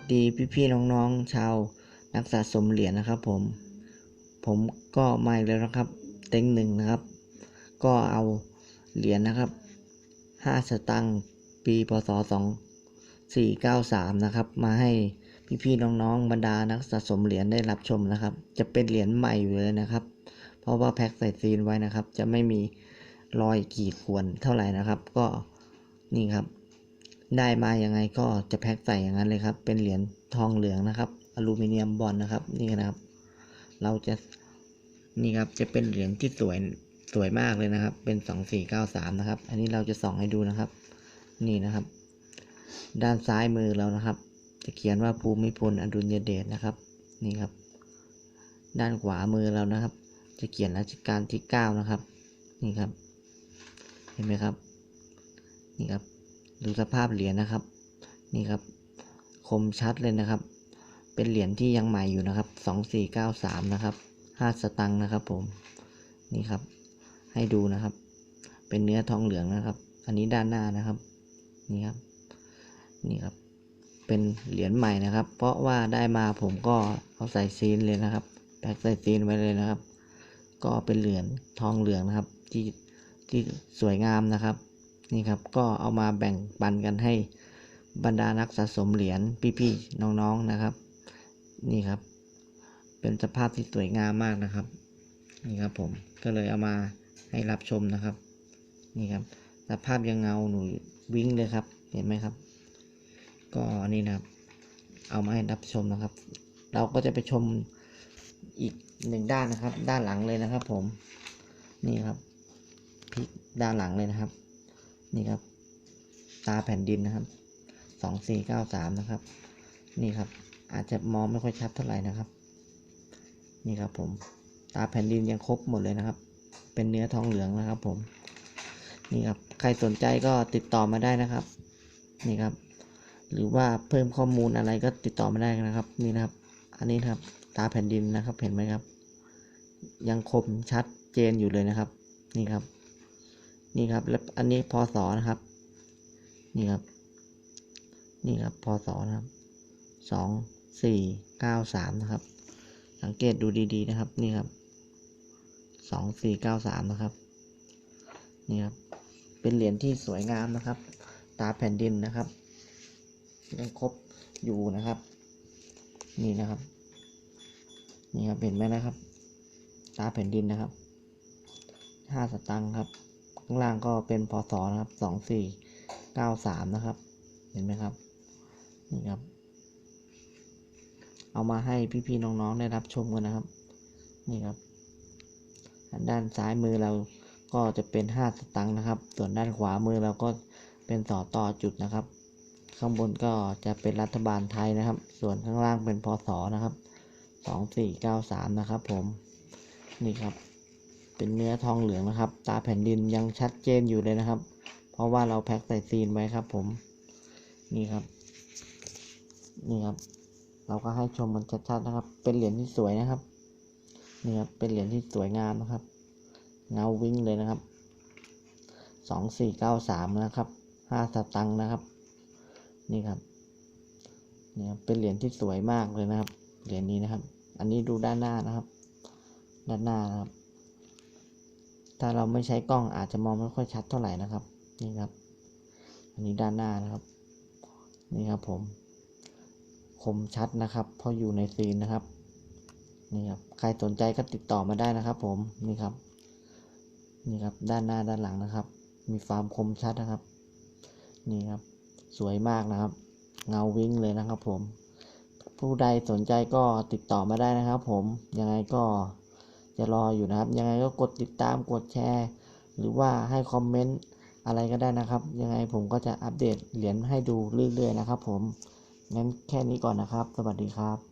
สดีพี่ๆน้องๆชาวนักสะสมเหรียญนะครับ ผม ผมก็มาอีกแล้วนะครับ เต็งหนึ่งนะครับ ก็เอาเหรียญนะครับห้าสตังค์ปีพศสองสี่เก้าสามนะครับ มาให้พี่ๆน้องๆบรรดานักสะสมเหรียญได้รับชมนะครับ จะเป็นเหรียญใหม่อยู่เลยนะครับ เพราะว่าแพ็คใส่ซีนไว้นะครับ จะไม่มีรอยขีดข่วนเท่าไหร่นะครับ ก็นี่ครับ ได้มาอยังไงก็จะแพ็คใส่อย่างนั้นเลยครับ เป็นเหรียญทองเหลืองนะครับ อลูมิเนียมบอลนะครับ นี่นะครับ เราจะนี่ครับจะเป็นเหรียญที่สวยสวยมากเลยนะครับ เป็นสองสี่เก้าสามนะครับ อันนี้เราจะส่องให้ดูนะครับ นี่นะครับ ด้านซ้ายมือเรานะครับ จะเขียนว่าภูมิพลอดุลยเดชนะครับ นี่ครับ ด้านขวามือเรานะครับ จะเขียนรัชกาลที่เก้านะครับ นี่ครับ เห็นไหมครับ นี่ครับ ดูสภาพเหรียญนะครับ นี่ครับ คมชัดเลยนะครับ เป็นเหรียญที่ยังใหม่อยู่นะครับสองสี่เก้าสามนะครับห้าสตังค์นะครับ ผม นี่ครับ ให้ดูนะครับ เป็นเนื้อทองเหลืองนะครับ อันนี้ด้านหน้านะครับ นี่ครับ นี่ครับ เป็นเหรียญใหม่นะครับ เพราะว่าได้มาผมก็เอาใส่ซีนเลยนะครับ แพ็คใส่ซีนไว้เลยนะครับ ก็เป็นเหรียญทองเหลืองนะครับ ที่ที่สวยงามนะครับ นี่ครับก็เอามาแบ่งปันกันให้บรรดานักสะสมเหรียญพี่ๆน้องๆนะครับ นี่ครับ เป็นสภาพที่สวยงามมากนะครับ นี่ครับผมก็เลยเอามาให้รับชมนะครับ นี่ครับสภาพยังเงาหนูวิ่งเลยครับ เห็นไหมครับ ก็นี่นะครับ เอามาให้รับชมนะครับ เราก็จะไปชมอีกหนึ่งด้านนะครับ ด้านหลังเลยนะครับ ผมนี่ครับพลิกด้านหลังเลยนะครับ นี่ครับ ตาแผ่นดินนะครับสองสี่เก้าสามนะครับ นี่ครับ อาจจะมองไม่ค่อยชัดเท่าไหร่นะครับ นี่ครับผม ตาแผ่นดินยังครบหมดเลยนะครับ เป็นเนื้อทองเหลืองนะครับ ผม นี่ครับ ใครสนใจก็ติดต่อมาได้นะครับ นี่ครับ หรือว่าเพิ่มข้อมูลอะไรก็ติดต่อมาได้นะครับ นี่นะครับ อันนี้นะครับ ตาแผ่นดินนะครับ เห็นไหมครับ ยังคมชัดเจนอยู่เลยนะครับ นี่ครับ นี่ครับ แล้วอันนี้พศนะครับ นี่ครับ นี่ครับพศนะครับสองสี่เก้าสามนะครับ สังเกตดูดีๆนะครับ นี่ครับสองสี่เก้าสามนะครับ นี่ครับ เป็นเหรียญที่สวยงามนะครับ ตาแผ่นดินนะครับ ยังครบอยู่นะครับ นี่นะครับ นี่ครับ เห็นไหมนะครับ ตาแผ่นดินนะครับห้าสตังค์ครับ ข้างล่างก็เป็นพศนะครับสองสี่เก้าสามนะครับ เห็นไหมครับ นี่ครับ เอามาให้พี่ๆน้องๆได้รับชมกันนะครับ นี่ครับ ด้านซ้ายมือเราก็จะเป็นห้าสตังค์นะครับ ส่วนด้านขวามือเราก็เป็นต่อต่อจุดนะครับ ข้างบนก็จะเป็นรัฐบาลไทยนะครับ ส่วนข้างล่างเป็นพศนะครับสองสี่เก้าสามนะครับ ผม นี่ครับ เป็นเนื้อทองเหลืองนะครับ ตาแผ่นดินยังชัดเจนอยู่เลยนะครับ เพราะว่าเราแพ็คใส่ซีนไว้ครับ ผม นี่ครับ นี่ครับ เราก็ให้ชมมันชัดๆนะครับ เป็นเหรียญที่สวยนะครับ นี่ครับ เป็นเหรียญที่สวยงามนะครับ เงาวิ่งเลยนะครับสองสี่เก้าสามนะครับห้าสตังค์นะครับ นี่ครับนี่ครับ เป็นเหรียญที่สวยมากเลยนะครับ เหรียญนี้นะครับ อันนี้ดูด้านหน้านะครับ ด้านหน้านะครับ ถ้าเราไม่ใช้กล้องอาจจะมองไม่ค่อยชัดเท่าไหร่นะครับ นี่ครับ อันนี้ด้านหน้านะครับ นี่ครับผม คมชัดนะครับเพราะอยู่ในซีนนะครับ นี่ครับ ใครสนใจก็ติดต่อมาได้นะครับ ผม นี่ครับ นี่ครับ ด้านหน้าด้านหลังนะครับ มีความคมชัดนะครับ นี่ครับ สวยมากนะครับ เงาวิ่งเลยนะครับ ผม ผู้ใดสนใจก็ติดต่อมาได้นะครับ ผม ยังไงก็ จะรออยู่นะครับ ยังไงก็กดติดตามกดแชร์ หรือว่าให้คอมเมนต์อะไรก็ได้นะครับ ยังไงผมก็จะอัปเดตเหรียญให้ดูเรื่อยๆนะครับผมงั้นแค่นี้ก่อนนะครับ สวัสดีครับ